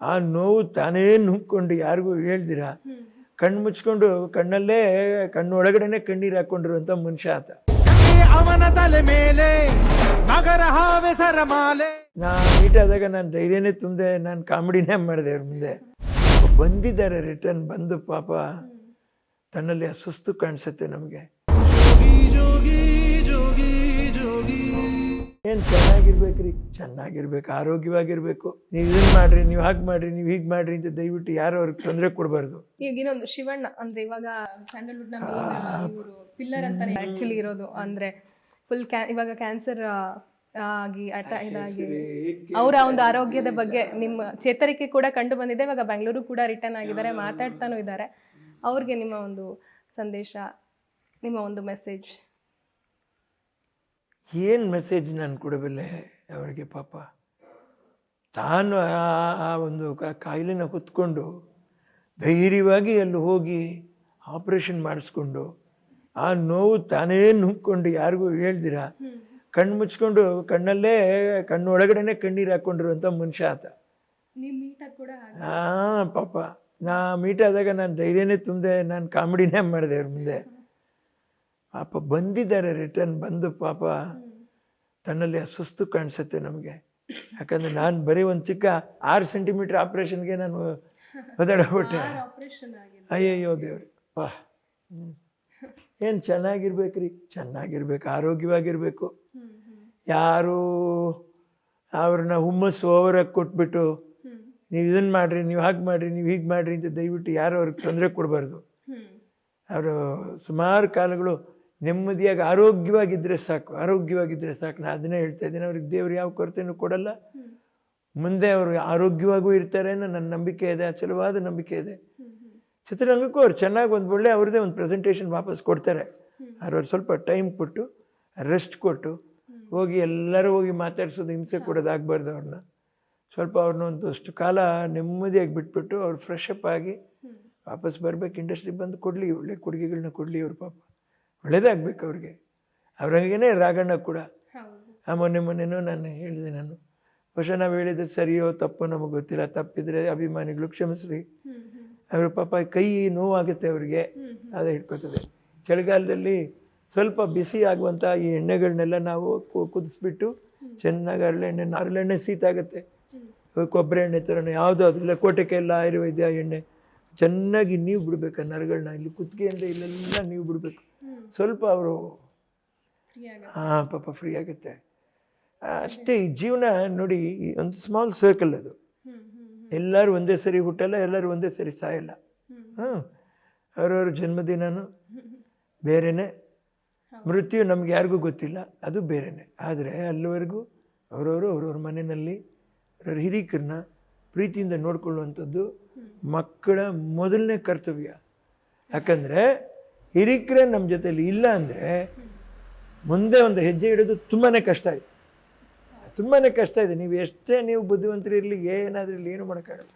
ಆ ನೋವು ತಾನೇ ನುಂಗ್ಕೊಂಡು ಯಾರಿಗೂ ಹೇಳ್ದಿರ? ಕಣ್ಣು ಮುಚ್ಕೊಂಡು ಕಣ್ಣಲ್ಲೇ ಕಣ್ಣು ಒಳಗಡೆನೆ ಕಣ್ಣೀರು ಹಾಕೊಂಡಿರುವಂಥ ಮನುಷ್ಯ ಆತ. ಅವನ ತಲೆ ಮೇಲೆ ನಗರ ಹಾವೆಸರ ಸರಮಾಲೆ ನಾ ಮೀಟ್ ಆದಾಗ ನಾನು ಧೈರ್ಯನೇ ತುಂಬಿದೆ ನಾನು ಕಾಮಿಡಿನೇ ಮಾಡಿದೆ ಅವ್ರ ಮುಂದೆ. ಬಂದಿದ್ದಾರೆ ರಿಟರ್ನ್ ಬಂದು ಪಾಪ ತನ್ನಲ್ಲಿ ಅಸುಸ್ತು ಕಾಣಿಸುತ್ತೆ ನಮಗೆ. ಏನು ಚೆನ್ನಾಗಿರ್ಬೇಕ್ರಿ? ಚೆನ್ನಾಗಿರ್ಬೇಕು ಆರೋಗ್ಯವಾಗಿರ್ಬೇಕು. ನೀವು ಇದನ್ನ ಮಾಡ್ರಿ ನೀವು ಹಾಗೆ ಮಾಡ್ರಿ ನೀವು ಹೀಗೆ ಮಾಡ್ರಿ ಅಂತ ದಯವಿಟ್ಟು ಯಾರು ಅವ್ರಿಗೆ ತೊಂದರೆ ಕೊಡಬಾರ್ದು. ಈಗ ಇನ್ನೊಂದು ಶಿವಣ್ಣ ಅಂದ್ರೆ ಇವಾಗ ಸ್ಯಾಂಡಲ್ವುಡ್ನ ಪಿಲ್ಲರ್ ಅಂತ ಆಕ್ಚುಲಿ ಇರೋದು. ಅಂದ್ರೆ ಫುಲ್ ಕ್ಯಾ ಇವಾಗ ಕ್ಯಾನ್ಸರ್ ಆಗಿ ಅಟ ಇದಾಗಿ ಅವರ ಒಂದು ಆರೋಗ್ಯದ ಬಗ್ಗೆ ನಿಮ್ಮ ಚೇತರಿಕೆ ಕೂಡ ಕಂಡು ಬಂದಿದೆ. ಇವಾಗ ಬೆಂಗಳೂರು ಕೂಡ ರಿಟರ್ನ್ ಆಗಿದ್ದಾರೆ ಮಾತಾಡ್ತಾನೂ ಇದ್ದಾರೆ. ಅವ್ರಿಗೆ ನಿಮ್ಮ ಒಂದು ಸಂದೇಶ ನಿಮ್ಮ ಒಂದು ಮೆಸೇಜ್ ಏನು ಮೆಸೇಜ್ ನಾನು ಕೊಡಬಲ್ಲೆ ಅವರಿಗೆ ಪಾಪ. ತಾನು ಆ- ಆ ಒಂದು ಕಾ- ಕಾಯಿಲೆನ ಹೊತ್ಕೊಂಡು ಧೈರ್ಯವಾಗಿ ಅಲ್ಲಿ ಹೋಗಿ ಆಪ್ರೇಷನ್ ಮಾಡಿಸ್ಕೊಂಡು ಆ ನೋವು ತಾನೇ ನುಗ್ಕೊಂಡು ಯಾರಿಗೂ ಹೇಳ್ದಿರ? ಕಣ್ಣು ಮುಚ್ಕೊಂಡು ಕಣ್ಣಲ್ಲೇ ಕಣ್ಣು ಒಳಗಡೆನೆ ಕಣ್ಣೀರು ಹಾಕ್ಕೊಂಡಿರುವಂಥ ಮನುಷ್ಯ ಆತ. ಹಾಂ ಪಾಪ. ನಾ ಮೀಟ್ ಆದಾಗ ನಾನು ಧೈರ್ಯನೇ ತುಂಬಿದೆ ನಾನು ಕಾಮಿಡಿನೇ ಮಾಡಿದೆ ಅವ್ರ ಮುಂದೆ. ಪಾಪ ಬಂದಿದ್ದಾರೆ ರಿಟರ್ನ್ ಬಂದು ಪಾಪ ತನ್ನಲ್ಲಿ ಅಸುಸ್ತು ಕಾಣಿಸುತ್ತೆ ನಮಗೆ. ಯಾಕಂದರೆ ನಾನು ಬರೀ ಒಂದು ಚಿಕ್ಕ ಆರು ಸೆಂಟಿಮೀಟ್ರ್ ಆಪ್ರೇಷನ್ಗೆ ನಾನು ಒದಾಡಬಿಟ್ಟೆ ಅಯ್ಯಯ್ಯೋ ದೇವ್ರಿ. ವಾ. ಏನು ಚೆನ್ನಾಗಿರ್ಬೇಕ್ರಿ? ಚೆನ್ನಾಗಿರ್ಬೇಕು ಆರೋಗ್ಯವಾಗಿರಬೇಕು. ಯಾರು ಅವ್ರನ್ನ ಹುಮ್ಮಸ್ಸು ಓವರಾಗಿ ಕೊಟ್ಬಿಟ್ಟು ನೀವು ಇದನ್ನು ಮಾಡಿರಿ ನೀವು ಹಾಗೆ ಮಾಡಿರಿ ನೀವು ಹೀಗೆ ಮಾಡಿರಿ ಅಂತ ದಯವಿಟ್ಟು ಯಾರು ಅವ್ರಿಗೆ ತೊಂದರೆ ಕೊಡಬಾರ್ದು. ಅವರು ಸುಮಾರು ಕಾಲಗಳು ನೆಮ್ಮದಿಯಾಗಿ ಆರೋಗ್ಯವಾಗಿದ್ದರೆ ಸಾಕು. ಆರೋಗ್ಯವಾಗಿದ್ದರೆ ಸಾಕು. ನಾನು ಅದನ್ನೇ ಹೇಳ್ತಾ ಇದ್ದೀನಿ. ಅವ್ರಿಗೆ ದೇವರು ಯಾವ ಕೊರತೆಯೂ ಕೊಡಲ್ಲ. ಮುಂದೆ ಅವರು ಆರೋಗ್ಯವಾಗೂ ಇರ್ತಾರೆ ಅನ್ನೋ ನನ್ನ ನಂಬಿಕೆ ಇದೆ. ಅಚಲವಾದ ನಂಬಿಕೆ ಇದೆ. ಚಿತ್ರರಂಗಕ್ಕೂ ಅವ್ರು ಚೆನ್ನಾಗಿ ಒಂದು ಒಳ್ಳೆ ಅವ್ರದ್ದೇ ಒಂದು ಪ್ರೆಸೆಂಟೇಷನ್ ವಾಪಸ್ ಕೊಡ್ತಾರೆ. ಅವ್ರು ಅವ್ರು ಸ್ವಲ್ಪ ಟೈಮ್ ಕೊಟ್ಟು ರೆಸ್ಟ್ ಕೊಟ್ಟು ಹೋಗಿ ಎಲ್ಲರೂ ಹೋಗಿ ಮಾತಾಡ್ಸೋದು ಹಿಂಸೆ ಕೊಡೋದಾಗಬಾರ್ದು ಅವ್ರನ್ನ. ಸ್ವಲ್ಪ ಅವ್ರನ್ನ ಒಂದಷ್ಟು ಕಾಲ ನೆಮ್ಮದಿಯಾಗಿ ಬಿಟ್ಬಿಟ್ಟು ಅವ್ರು ಫ್ರೆಶ್ ಅಪ್ ಆಗಿ ವಾಪಸ್ ಬರ್ಬೇಕು. ಇಂಡಸ್ಟ್ರಿಗೆ ಬಂದು ಕೊಡಲಿ ಒಳ್ಳೆ ಕೊಡುಗೆಗಳನ್ನ ಕೊಡಲಿ ಅವ್ರ ಪಾಪ. ಒಳ್ಳೇದಾಗಬೇಕು ಅವ್ರಿಗೆ. ಅವ್ರಂಗೇ ರಾಗಣ್ಣ ಕೂಡ. ಆ ಮೊನ್ನೆ ಮೊನ್ನೆನೂ ನಾನು ಹೇಳಿದೆ ನಾನು. ಬಹುಶಃ ನಾವು ಹೇಳಿದ್ರೆ ಸರಿಯೋ ತಪ್ಪೋ ನಮಗೆ ಗೊತ್ತಿಲ್ಲ. ತಪ್ಪಿದ್ರೆ ಅಭಿಮಾನಿಗಳು ಕ್ಷಮಿಸ್ರಿ. ಅವ್ರ ಪಾಪ ಕೈ ನೋವಾಗುತ್ತೆ ಅವ್ರಿಗೆ. ಅದು ಹಿಡ್ಕೊತದೆ ಚಳಿಗಾಲದಲ್ಲಿ ಸ್ವಲ್ಪ ಬಿಸಿ ಆಗುವಂಥ ಈ ಎಣ್ಣೆಗಳನ್ನೆಲ್ಲ ನಾವು ಕುದಿಸ್ಬಿಟ್ಟು ಚೆನ್ನಾಗಿ ಹರಳೆಣ್ಣೆ ಹರಳೆಣ್ಣೆ ಶೀತ ಆಗುತ್ತೆ ಕೊಬ್ಬರಿ ಎಣ್ಣೆ ಥರನೇ ಯಾವುದೋ ಅದಿಲ್ಲ ಕೋಟೆಕೆಲ್ಲ ಆಯುರ್ವೇದ್ಯ ಎಣ್ಣೆ. ಚೆನ್ನಾಗಿ ನೀವು ಬಿಡ್ಬೇಕು ನರಗಳನ್ನ ಇಲ್ಲಿ ಕುತ್ತಿಗೆಯಿಂದ ಇಲ್ಲೆಲ್ಲ ನೀವು ಬಿಡಬೇಕು. ಸ್ವಲ್ಪ ಅವರು ಹಾಂ ಪಾಪ ಫ್ರೀ ಆಗುತ್ತೆ. ಅಷ್ಟೇ ಈ ಜೀವನ ನೋಡಿ ಒಂದು ಸ್ಮಾಲ್ ಸರ್ಕಲ್ ಅದು. ಎಲ್ಲರೂ ಒಂದೇ ಸರಿ ಹುಟ್ಟಲ್ಲ, ಎಲ್ಲರೂ ಒಂದೇ ಸರಿ ಸಾಯಲ್ಲ. ಹಾಂ, ಅವ್ರವ್ರ ಜನ್ಮದಿನನೂ ಬೇರೆಯೇ ಮೃತ್ಯು ನಮ್ಗೆ ಯಾರಿಗೂ ಗೊತ್ತಿಲ್ಲ, ಅದು ಬೇರೆಯೇ ಆದರೆ ಅಲ್ಲಿವರೆಗೂ ಅವರವರು ಅವ್ರವ್ರ ಮನೆಯಲ್ಲಿ ಅವ್ರವ್ರ ಹಿರೀಕರನ್ನ ಪ್ರೀತಿಯಿಂದ ನೋಡ್ಕೊಳ್ಳುವಂಥದ್ದು ಮಕ್ಕಳ ಮೊದಲನೇ ಕರ್ತವ್ಯ. ಯಾಕಂದರೆ ಹಿರೀಕರೇ ನಮ್ಮ ಜೊತೆಯಲ್ಲಿ ಇಲ್ಲ ಅಂದರೆ ಮುಂದೆ ಒಂದು ಹೆಜ್ಜೆ ಇಡೋದು ತುಂಬಾ ಕಷ್ಟ ಇದೆ. ತುಂಬಾ ಕಷ್ಟ ಇದೆ. ನೀವು ಎಷ್ಟೇ ನೀವು ಬುದ್ಧಿವಂತರಿರಲಿ ಏನಾದರೂ ಇರಲಿ, ಏನು ಮಾಡೋಕ್ಕಾಗಲ್ಲ.